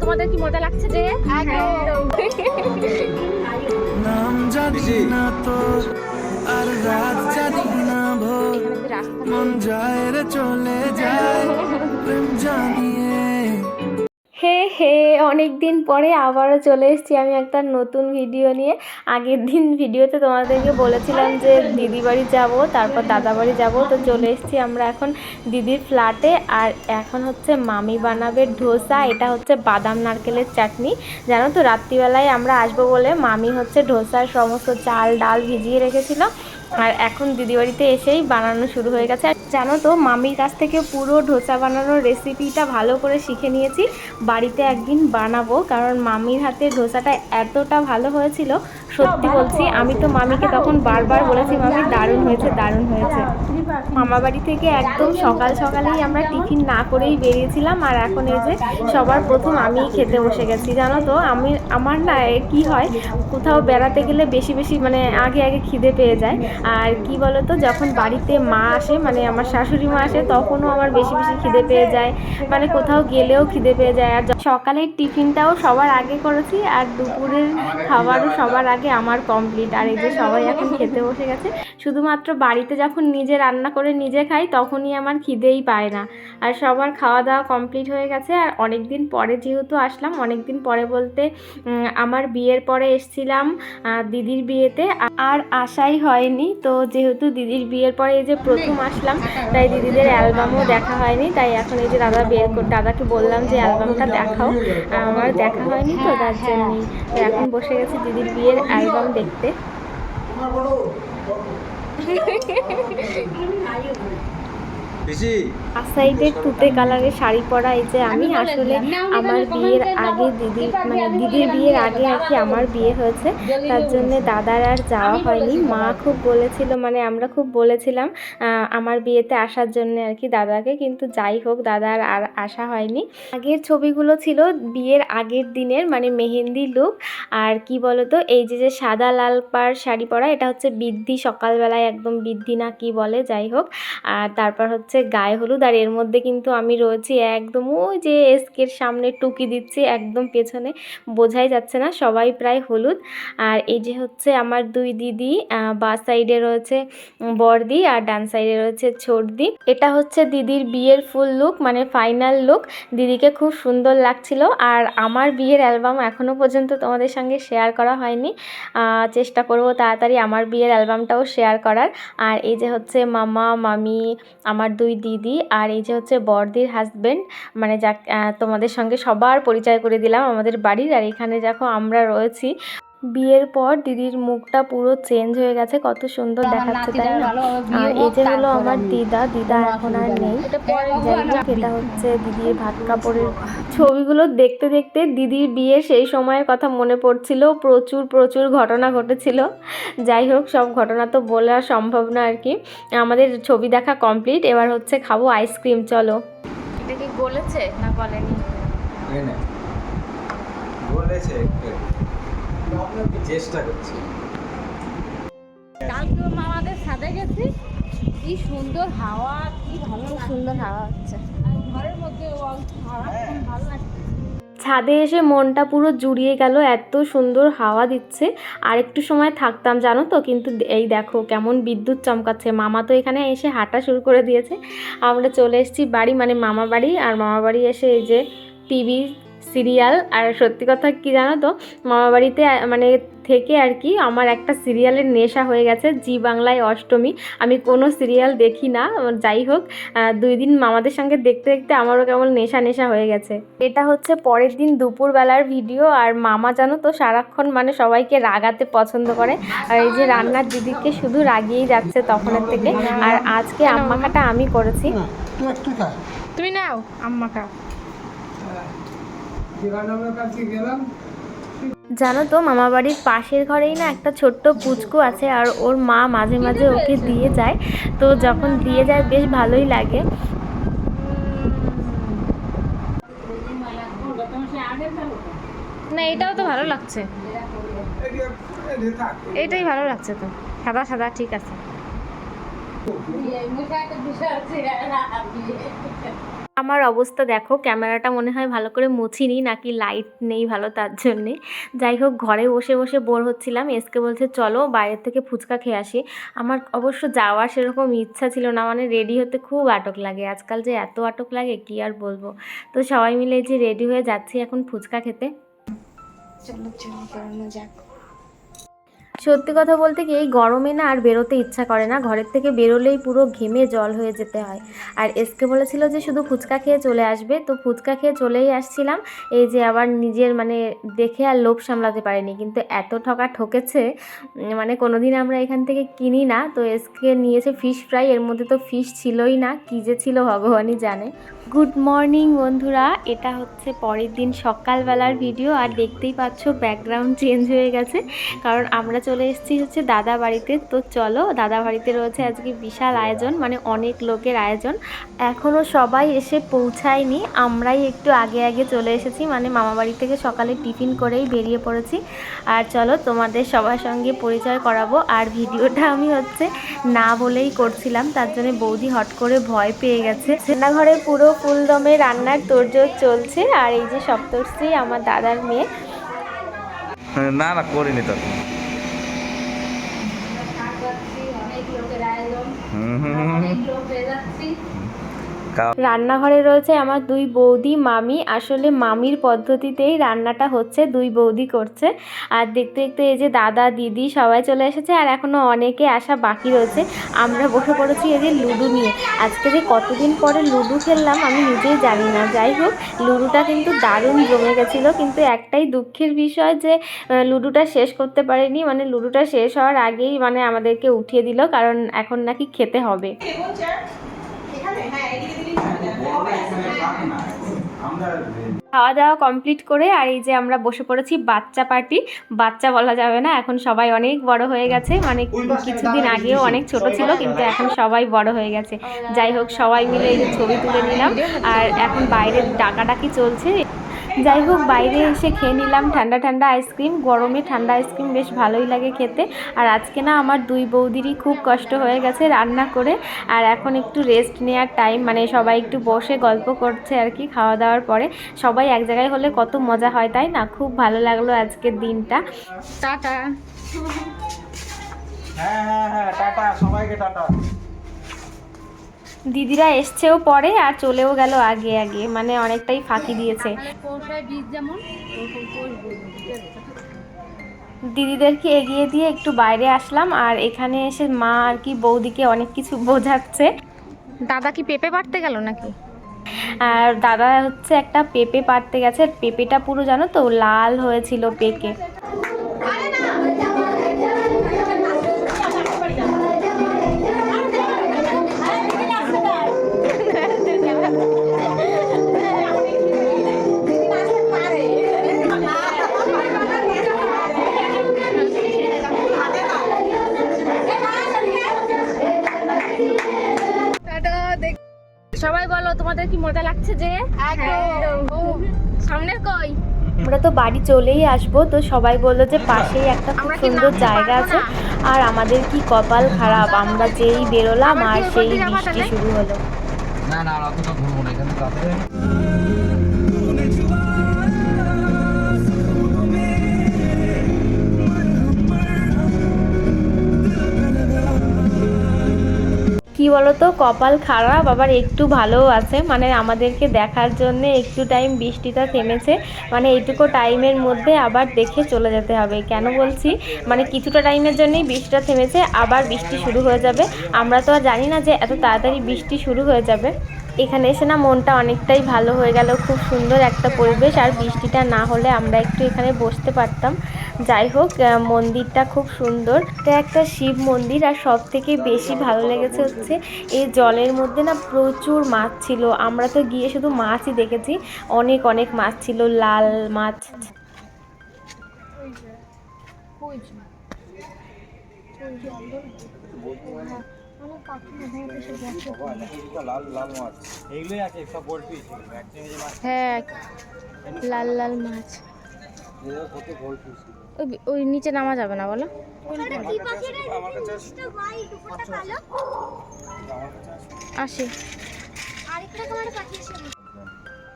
তোমাদের কি মজা লাগছে যে? নাম জানি না তো আর রাত জানি না ভোর। মন যায় রে চলে যায়। অনেক দিন পরে আবারও চলে এসেছি আমি একটা নতুন ভিডিও নিয়ে। আগের দিন ভিডিওতে তোমাদেরকে বলেছিলাম যে দিদি বাড়ি যাব, তারপর দাদা বাড়ি যাব, তো চলে এসেছি আমরা এখন দিদির ফ্ল্যাটে। আর এখন হচ্ছে মামি বানাবে ধোসা, এটা হচ্ছে বাদাম নারকেলের চাটনি। জানো তো, রাত্রিবেলায় আমরা আসব বলে মামি হচ্ছে ধোসার সমস্ত চাল, ডাল ভিজিয়ে রেখেছিল। আর এখন দিদি বাড়িতে এসেই বানানো শুরু হয়ে গেছে। আর জানো তো, মামির কাছ থেকে পুরো ধোসা বানানোর রেসিপিটা ভালো করে শিখে নিয়েছি। বাড়িতে একদিন বানাবো, কারণ মামির হাতে ধোসাটা এতটা ভালো হয়েছিল। সত্যি বলছি, আমি তো মামিকে তখন বারবার বলেছি, মামি, দারুণ হয়েছে দারুণ হয়েছে। মামা বাড়ি থেকে একদম সকাল সকালেই আমরা টিফিন না করেই বেরিয়েছিলাম, আর এখন এই যে সবার প্রথম আমিই খেতে বসে গেছি। জানো তো, আমি, আমার না কি হয়, কোথাও বেড়াতে গেলে বেশি বেশি মানে আগে আগে খিদে পেয়ে যায়। আর কি বলতো, যখন বাড়িতে মা আসে মানে আমার শাশুড়ি মা আসে, তখনও আমার বেশি বেশি খিদে পেয়ে যায়। মানে কোথাও গেলেও খিদে পেয়ে যায়। আর সকালের টিফিনটাও সবার আগে করেছি, আর দুপুরের খাবারও সবার আগে আমার কমপ্লিট আর এই যে সবাই এখন খেতে বসে গেছে। শুধুমাত্র বাড়িতে যখন নিজে রান্না করে নিজে খাই, তখনই আমার খিদেই পায় না। আর সবার খাওয়া দাওয়া কমপ্লিট হয়ে গেছে। আর অনেক দিন পরে যেহেতু আসলাম অনেক দিন পরে বলতে আমার বিয়ের পরে এসছিলাম দিদির বিয়েতে। আর আশাই হয়নি। তো যেহেতু দিদির বিয়ের পরে এই যে প্রথম আসলাম, তাই দিদিদের অ্যালবামও দেখা হয়নি। তাই এখন এই যে দাদা বের দাদাকে বললাম যে, অ্যালবামটা দেখাও। আমার দেখা হয়নি তো, তার জন্যই। এখন বসে গেছে দিদির বিয়ের অ্যালবাম দেখতে। পিসি? আসাইডের তুতে কালারের শাড়ি পরা এই যে আমি আসলে আমার বিয়ের আগে দিদির মানে দিদির বিয়ের আগে আর কি আমার বিয়ে হয়েছে। তার জন্য দাদার আর যাওয়া হয়নি। মা খুব বলেছিল মানে আমরা খুব বলেছিলাম আমার বিয়েতে আসার জন্য আর কি দাদাকে কিন্তু যাই হোক দাদার আর আসা হয়নি। আগের ছবিগুলো ছিল বিয়ের আগের দিনের মানে মেহেন্দি লুক আর কি বলতো এই যে যে সাদা লাল পাড় শাড়ি পরা এটা হচ্ছে বৃদ্ধি সকালবেলায় একদম বৃদ্ধি না কি বলে যাই হোক। আর তারপর হচ্ছে গায়ে হলুদ আর এর মধ্যে কিন্তু আমি রয়েছি একদম ওই যে এসকের সামনে টুকি দিচ্ছি একদম পেছনে, বোঝাই যাচ্ছে না, সবাই প্রায় হলুদ। আর এই যে হচ্ছে আমার দুই দিদি বা সাইডে রয়েছে বড়দি আর ডান সাইডে রয়েছে ছোটদি। এটা হচ্ছে দিদির বিয়ের ফুল লুক মানে ফাইনাল লুক। দিদিকে খুব সুন্দর লাগছিল আর আমার বিয়ের অ্যালবাম এখনও পর্যন্ত তোমাদের সঙ্গে শেয়ার করা হয়নি। চেষ্টা করব তাড়াতাড়ি আমার বিয়ের অ্যালবামটাও শেয়ার করার। আর এই যে হচ্ছে মামা, মামি, আমার দুই দিদি আর এই যে হচ্ছে বড়দির হাজব্যান্ড মানে যা তোমাদের সঙ্গে সবার পরিচয় করে দিলাম আমাদের বাড়ির। আর এখানে দেখো আমরা রয়েছি। বিয়ের পর দিদির মুখটা পুরো চেঞ্জ হয়ে গেছে কত সুন্দর দেখাচ্ছে তাই না? আর এই যে হলো আমার দিদা দিদা এখন আর নেই। এটা হচ্ছে দিদির ভাত কাপড়ের ছবিগুলো। দেখতে দেখতে দিদির বিয়ে সেই সময়ের কথা মনে পড়ছিল। প্রচুর প্রচুর ঘটনা ঘটেছিল। যাই হোক সব ঘটনা তো বলা সম্ভব না আর কি। আমাদের ছবি দেখা কমপ্লিট এবার হচ্ছে খাব আইসক্রিম চলো। এটা কি বলেছে না বলেনি বলেছে চেষ্টা করছি। কালকে মামাদের সাথে গেছি। কি সুন্দর হাওয়া কি ভালো সুন্দর হাওয়া হচ্ছে। ঘরের মধ্যে ভালো লাগছে। ছাদে এসে মনটা পুরো জুড়িয়ে গেল এত সুন্দর হাওয়া দিচ্ছে। আর একটু সময় থাকতাম জানো তো? কিন্তু এই দেখো কেমন বিদ্যুৎ চমকাচ্ছে। মামা তো এখানে এসে হাঁটা শুরু করে দিয়েছে। আমরা চলে এসেছি বাড়ি মানে মামা বাড়ি। আর মামা বাড়ি এসে এই যে টিভি সিরিয়াল। আর সত্যি কথা কি জানো তো মামা বাড়িতে মানে থেকে আর কি আমার একটা সিরিয়ালের নেশা হয়ে গেছে জি বাংলায় অষ্টমী। আমি কোনো সিরিয়াল দেখি না যাই হোক দুই দিন মামাদের সঙ্গে দেখতে দেখতে আমারও কেমন নেশা নেশা হয়ে গেছে। এটা হচ্ছে পরের দিন দুপুরবেলার ভিডিও আর মামা জানো তো সারাক্ষণ মানে সবাইকে রাগাতে পছন্দ করে। আর এই যে রান্নার দিদিকে শুধু রাগিয়েই যাচ্ছে তখনের থেকে। আর আজকে আম্মাকাটা আমি করেছি। তুমি নাও জানো তো মামা বাড়ির পাশের ঘরেই না একটা ছোট্ট পুচকু আছে আর ওর মা মাঝে মাঝে ওকে দিয়ে যায়। তো যখন দিয়ে যায় বেশ ভালোই লাগে। না এটাও তো ভালো লাগছে। এটাই ভালো লাগছে তো। সাদা সাদা ঠিক আছে। আমার অবস্থা দেখো, ক্যামেরাটা মনে হয় ভালো করে মুছিনি, নাকি লাইট নেই ভালো তার জন্যে। যাই হোক, ঘরে বসে বসে বোর হচ্ছিলাম, এসকে বলছে, চলো বাইরের থেকে ফুচকা খেয়ে আসি। আমার অবশ্য যাওয়ার সেরকম ইচ্ছা ছিল না মানে রেডি হতে খুব আটক লাগে। আজকাল যে এত আটক লাগে, কি আর বলব? তো সবাই মিলে যে রেডি হয়ে যাচ্ছি এখন ফুচকা খেতে। চলো চলো যাক। সত্যি কথা বলতে কি, এই গরমে না আর বেরোতে ইচ্ছা করে না। ঘরের থেকে বেরোলেই পুরো ঘেমে জল হয়ে যেতে হয়। আর এসকে বলেছিল যে, শুধু ফুচকা খেয়ে চলে আসবে। তো ফুচকা খেয়ে চলেই আসছিলাম। এই যে আবার নিজের মানে দেখে আর লোভ সামলাতে পারিনি। কিন্তু এত ঠকা ঠকেছে মানে কোনোদিন আমরা এখান থেকে কিনি না। তো এসকে নিয়েছে ফিশ ফ্রাই। এর মধ্যে তো ফিশ ছিলই না। কী যে ছিল ভগবানই জানে। গুড মর্নিং বন্ধুরা। এটা হচ্ছে পরের দিন সকালবেলার ভিডিও আর দেখতেই পাচ্ছ ব্যাকগ্রাউন্ড চেঞ্জ হয়ে গেছে। কারণ আমরা চলে এসেছি হচ্ছে দাদা বাড়িতে। তো চলো, দাদা বাড়িতে রয়েছে আজকে বিশাল আয়োজন মানে অনেক লোকের আয়োজন। এখনও সবাই এসে পৌঁছায়নি। আমরাই একটু আগে আগে চলে এসেছি মানে মামা বাড়ি থেকে সকালে টিফিন করেই বেরিয়ে পড়েছি। আর চলো, তোমাদের সবার সঙ্গে পরিচয় করাবো। আর ভিডিওটা আমি হচ্ছে না বলেই করছিলাম, তার জন্য বৌদি হট করে ভয় পেয়ে গেছে। রান্নাঘরে পুরো ফুলদমে রান্নার তোরজোর চলছে আর এই যে সপ্তর্ষি আমার দাদার মেয়ে। না না করিনি তো। অনেক লোকের আয়োজন হুম হুম হুম, হুম। অনেক লোক হয়ে যাচ্ছি খাও। রান্নাঘরে রয়েছে আমার দুই বৌদি মামি। আসলে মামির পদ্ধতিতেই রান্নাটা হচ্ছে দুই বৌদি করছে। আর দেখতে দেখতে এই যে দাদা দিদি সবাই চলে এসেছে আর এখনও অনেকে আসা বাকি রয়েছে। আমরা বসে পড়েছি এই যে লুডো নিয়ে। আজকে যে কতদিন পরে লুডো খেললাম আমি নিজেই জানি না। যাই হোক লুডোটা কিন্তু দারুণ জমে গেছিল। কিন্তু একটাই দুঃখের বিষয় যে লুডোটা শেষ করতে পারিনি। মানে লুডোটা শেষ হওয়ার আগেই মানে আমাদেরকে উঠিয়ে দিল কারণ এখন নাকি খেতে হবে। খাওয়া দাওয়া কমপ্লিট করে আর এই যে আমরা বসে পড়েছি বাচ্চা পার্টি বাচ্চা বলা যাবে না এখন সবাই অনেক বড় হয়ে গেছে। মানে কিছুদিন আগেও অনেক ছোট ছিল কিন্তু এখন সবাই বড় হয়ে গেছে। যাই হোক সবাই মিলে এই যে ছবি তুলে নিলাম। আর এখন বাইরে ডাকাডাকি চলছে? যাই হোক বাইরে এসে খেয়ে নিলাম ঠান্ডা ঠান্ডা আইসক্রিম গরমে ঠান্ডা আইসক্রিম বেশ ভালোই লাগে খেতে। আর আজকে না আমার দুই বৌদিরই খুব কষ্ট হয়ে গেছে রান্না করে। আর এখন একটু রেস্ট নেওয়ার টাইম মানে সবাই একটু বসে গল্প করছে আর কি খাওয়া দাওয়ার পরে। সবাই এক জায়গায় হলে কত মজা হয় তাই না? খুব ভালো লাগল আজকের দিনটা। টাটা। হ্যাঁ হ্যাঁ হ্যাঁ টাটা সবাইকে টাটা। দিদিরা এসছেও পরে আর চলেও গেল আগে আগে মানে অনেকটাই ফাঁকি দিয়েছে। দিদিদেরকে এগিয়ে দিয়ে একটু বাইরে আসলাম আর এখানে এসে মা আর কি বৌদিকে অনেক কিছু বোঝাচ্ছে। দাদা কি পেঁপে পারতে গেল নাকি? আর দাদা হচ্ছে একটা পেঁপে পাড়তে গেছে পেঁপেটা পুরো জানো তো লাল হয়েছিল পেকে। সবাই বলো তোমাদের কি মজা লাগছে যে? সামনের কই? আমরা তো বাড়ি চলেই আসব তো সবাই বলল যে পাশেই একটা খুব সুন্দর জায়গা আছে। আর আমাদের কি কপাল খারাপ আমরা যেই বেরোলাম আর সেই বৃষ্টি শুরু হলো। না না আর অতটা ঘুরবো না এখানে কি বলতো? কপাল খারাপ, আবার একটু ভালোও আছে। মানে আমাদেরকে দেখার জন্য একটু টাইম বৃষ্টিটা থেমেছে। মানে এইটুকু টাইমের মধ্যে আবার দেখে চলে যেতে হবে। কেন বলছি? মানে কিছুটা টাইমের জন্যই বৃষ্টিটা থেমেছে, আবার বৃষ্টি শুরু হয়ে যাবে। আমরা তো আর জানি না যে এত তাড়াতাড়ি বৃষ্টি শুরু হয়ে যাবে। এখানে এসে না মনটা অনেকটাই ভালো হয়ে গেল। খুব সুন্দর একটা পরিবেশ। আর বৃষ্টিটা না হলে আমরা একটু এখানে বসতে পারতাম। যাই হোক মন্দিরটা খুব সুন্দর। এটা একটা শিব মন্দির আর সব থেকে বেশি ভালো লেগেছে হচ্ছে এই জলের মধ্যে না প্রচুর মাছ ছিল। আমরা তো গিয়ে শুধু মাছই দেখেছি। অনেক অনেক মাছ ছিল লাল মাছ। লাল লাল মাছ। এইগুলোই আছে সব বলবি হ্যাঁ লাল লাল মাছ কত ওই ওই নিচে নামা যাবে না বলো। আসো, আমার কাছে আসো। আমার কাছে আসো। আসি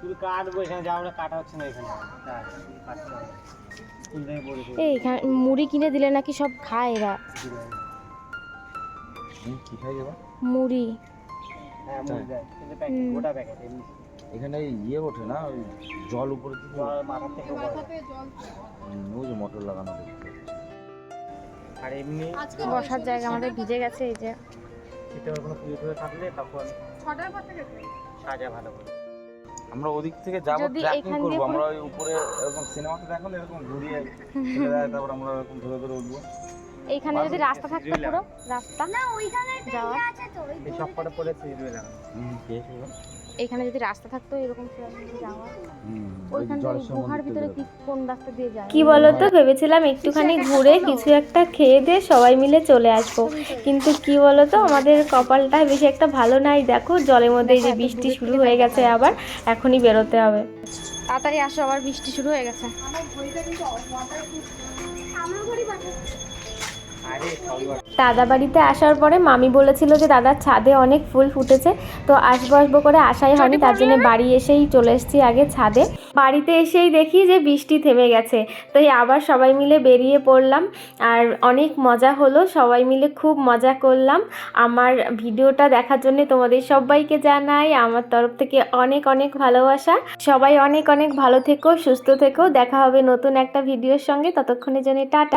শুধু কাটবো এখানে যাব না কাটা হচ্ছে না এখানে। কাট, কাটতে হবে। স্কুল থেকে পড়ে পড়ে। এই এখানে মুড়ি কিনে দিলে নাকি সব খায় এরা। মুড়ি। হ্যাঁ মুড়ি দেয়। কিন্তু প্যাকেট গোটা প্যাকেট এমনি। এখানে ইয়ে ওঠে না ওই জল উপরে থেকে থেকে ওই যে মোটর লাগানো দেখতে আর এমনি বসার জায়গা আমাদের ভিজে গেছে এই যে। কোনো পুজো টুজো থাকলে তখন সাজা ভালো করে। আমরা ওদিক থেকে যাব দিয়ে করব। আমরা ওই উপরে এরকম সিনেমাতে দেখো এরকম ঘুরিয়ে ফেলে দেয় তারপর আমরা এরকম ধরে ধরে উঠবো। এইখানে যদি রাস্তা থাকতো পুরো রাস্তা। যাওয়া। এই সব কটা পড়ে সিঁড়ি লাগানো হুম। এখানে যদি রাস্তা থাকতো এরকম যাওয়া। ওইখান থেকে গুহার ভিতরে কি কোন রাস্তা দিয়ে যায়? কি বলতো ভেবেছিলাম একটুখানি ঘুরে কিছু একটা খেয়ে দিয়ে সবাই মিলে চলে আসব। কিন্তু কি বলতো আমাদের কপালটা বেশি একটা ভালো নাই। দেখো জলের মধ্যে এই যে বৃষ্টি শুরু হয়ে গেছে আবার এখনই বেরোতে হবে। তাড়াতাড়ি আসো আবার বৃষ্টি শুরু হয়ে গেছে। দাদা বাড়িতে আসার পরে মামি বলেছিল যে দাদার ছাদে অনেক ফুল ফুটেছে তো আসব আসব করে আসাই হয়নি তার জন্য বাড়ি এসেই চলে এসেছি আগে ছাদে। বাড়িতে এসেই দেখি যে বৃষ্টি থেমে গেছে তাই আবার সবাই মিলে বেরিয়ে পড়লাম আর অনেক মজা হলো সবাই মিলে খুব মজা করলাম। আমার ভিডিওটা দেখার জন্য তোমাদের সবাইকে জানাই আমার তরফ থেকে অনেক অনেক ভালোবাসা। সবাই অনেক অনেক ভালো থেকো সুস্থ থেকো দেখা হবে নতুন একটা ভিডিওর সঙ্গে ততক্ষণের জন্য টাটা।